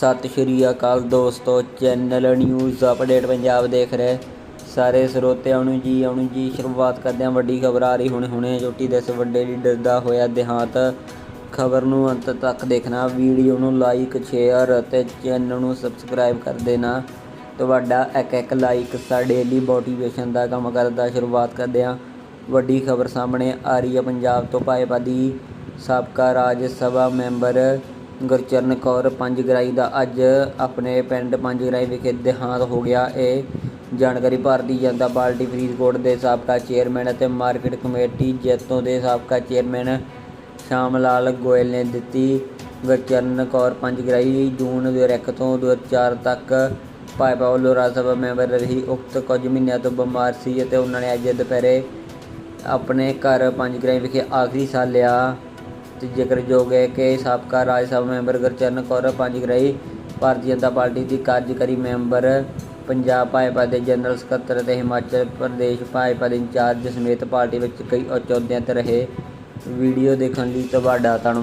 ਸਤਿ ਸ਼੍ਰੀ ਅਕਾਲ ਦੋਸਤੋ, channel news update Punjab ਦੇਖ ਰਹੇ ਸਾਰੇ ਸਰੋਤਿਆਂ ਨੂੰ ਜੀ, ਆਉਣ ਜੀ, ਸ਼ੁਰੂਆਤ ਕਰਦੇ ਹਾਂ ਵੱਡੀ ਖਬਰ ਆ ਰਹੀ ਹੁਣੇ ਹੁਣੇ ਚੋਟੀ ਦੇ ਇਸ ਵੱਡੇ ਲੀਡਰ ਦਾ ਹੋਇਆ ਦੇਹਾਂਤ। ਖਬਰ ਨੂੰ ਅੰਤ ਤੱਕ ਦੇਖਣਾ, ਵੀਡੀਓ ਨੂੰ ਲਾਈਕ ਸ਼ੇਅਰ ਅਤੇ ਚੈਨਲ ਨੂੰ ਸਬਸਕ੍ਰਾਈਬ ਕਰ ਦੇਣਾ। ਤੁਹਾਡਾ ਇੱਕ ਇੱਕ ਲਾਈਕ ਸਾਡੇ ਲਈ ਮੋਟੀਵੇਸ਼ਨ ਦਾ ਕੰਮ ਕਰਦਾ ਸ਼ੁਰੂਆਤ ਕਰਦੇ ਹਾਂ। ਵੱਡੀ ਖਬਰ ਸਾਹਮਣੇ ਆ ਰਹੀ ਹੈ ਪੰਜਾਬ ਤੋਂ ਭਾਜਪਾ ਦੀ ਸਾਬਕਾ ਰਾਜ ਸਭਾ ਮੈਂਬਰ ਗੁਰਚਰਨ ਕੌਰ ਪੰਜਗਰਾਈ ਦਾ ਅੱਜ ਆਪਣੇ ਪਿੰਡ ਪੰਜਗਰਾਈ ਵਿਖੇ ਦੇਹਾਂਤ ਹੋ ਗਿਆ। ਇਹ ਜਾਣਕਾਰੀ ਭਾਰਤੀ ਜਨਤਾ ਪਾਰਟੀ ਫਰੀਦਕੋਟ ਦੇ ਸਾਬਕਾ ਚੇਅਰਮੈਨ ਅਤੇ ਮਾਰਕੀਟ ਕਮੇਟੀ ਜੈਤੋਂ ਦੇ ਸਾਬਕਾ ਚੇਅਰਮੈਨ ਸ਼ਾਮ ਲਾਲ ਗੋਇਲ ਨੇ ਦਿੱਤੀ। ਗੁਰਚਰਨ ਕੌਰ ਪੰਜਗਰਾਈ ਜੂਨ 2001 ਤੋਂ 2004 ਤੱਕ ਭਾਜਪਾ ਵੱਲੋਂ ਰਾਜ ਸਭਾ ਮੈਂਬਰ ਰਹੀ। ਉਕਤ ਕੁਝ ਮਹੀਨਿਆਂ ਤੋਂ ਬਿਮਾਰ ਸੀ ਅਤੇ ਉਹਨਾਂ ਨੇ ਅੱਜ ਦੁਪਹਿਰੇ ਆਪਣੇ ਘਰ ਪੰਜਗਰਾਈ ਵਿਖੇ ਆਖਰੀ ਸਾਹ ਲਿਆ। ਤੇ ਜ਼ਿਕਰਯੋਗ ਹੈ ਕਿ ਸਾਬਕਾ ਰਾਜ ਸਭਾ ਮੈਂਬਰ ਗੁਰਚਰਨ ਕੌਰ ਪੰਜਗਰਾਈ ਭਾਰਤੀ ਜਨਤਾ ਪਾਰਟੀ ਦੀ ਕਾਰਜਕਾਰੀ ਮੈਂਬਰ ਪੰਜਾਬ ਭਾਜਪਾ ਦੇ ਜਨਰਲ ਸਕੱਤਰ ਅਤੇ ਹਿਮਾਚਲ ਪ੍ਰਦੇਸ਼ ਭਾਜਪਾ ਦੇ ਇੰਚਾਰਜ ਸਮੇਤ ਪਾਰਟੀ ਵਿੱਚ ਕਈ ਅਹੁਦਿਆਂ ਤੇ ਰਹੇ। ਵੀਡੀਓ ਦੇਖਣ ਲਈ ਤੁਹਾਡਾ ਧੰਨਵਾਦ।